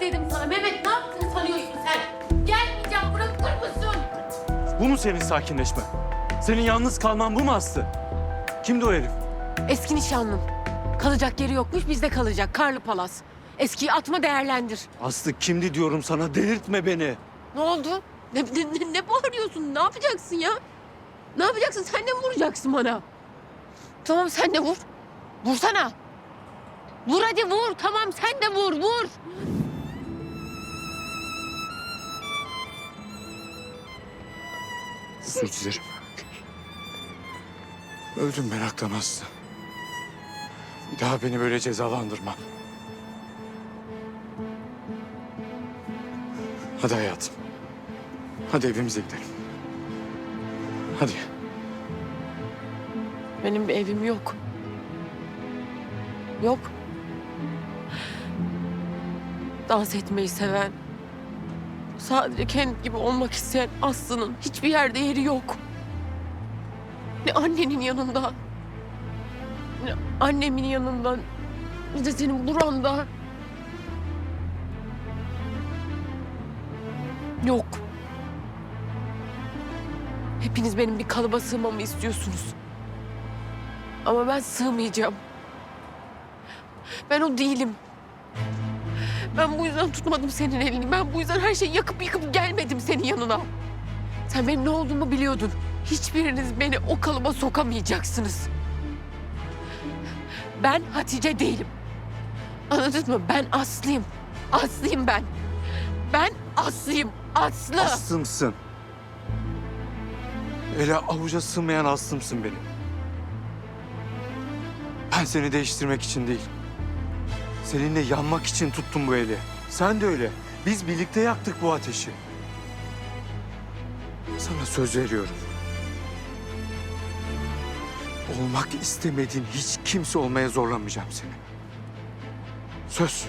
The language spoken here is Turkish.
Dedim sana. Mehmet ne yaptığını sanıyorsun sen? Gelmeyeceğim bırakır mısın? Bu mu senin sakinleşme? Senin yalnız kalman bu mu Aslı? Kimdi o herif? Eski nişanlım. Kalacak yeri yokmuş bizde kalacak. Karlı Palas. Eskiyi atma değerlendir. Aslı kimdi diyorum sana delirtme beni. Ne oldu? Ne, ne, ne, ne bağırıyorsun? Ne yapacaksın ya? Ne yapacaksın? Sen de mi vuracaksın bana? Tamam sen de vur. Vursana. Vur hadi vur. Tamam sen de vur. Vur. Özür dilerim. Öldüm meraktan Aslı. Bir daha beni böyle cezalandırma. Hadi hayatım. Hadi evimize gidelim. Hadi. Benim bir evim yok. Yok. Dans etmeyi seven, sadece kendi gibi olmak isteyen Aslı'nın hiçbir yerde yeri yok. Ne annenin yanında, ne annemin yanında, ne de senin buranda. Yok. Hepiniz benim bir kalıba sığmamı istiyorsunuz. Ama ben sığmayacağım. Ben o değilim. Ben bu yüzden tutmadım senin elini. Ben bu yüzden her şeyi yakıp yıkıp gelmedim senin yanına. Sen benim ne olduğumu biliyordun. Hiçbiriniz beni o kalıba sokamayacaksınız. Ben Hatice değilim. Anladın mı? Ben Aslı'yım. Aslı'yım ben. Ben Aslı'yım. Aslı. Aslımsın. Ele avuca sığmayan aslımsın benim. Ben seni değiştirmek için değil. Seninle yanmak için tuttum bu eli. Sen de öyle. Biz birlikte yaktık bu ateşi. Sana söz veriyorum. Olmak istemediğin hiç kimse olmaya zorlamayacağım seni. Söz.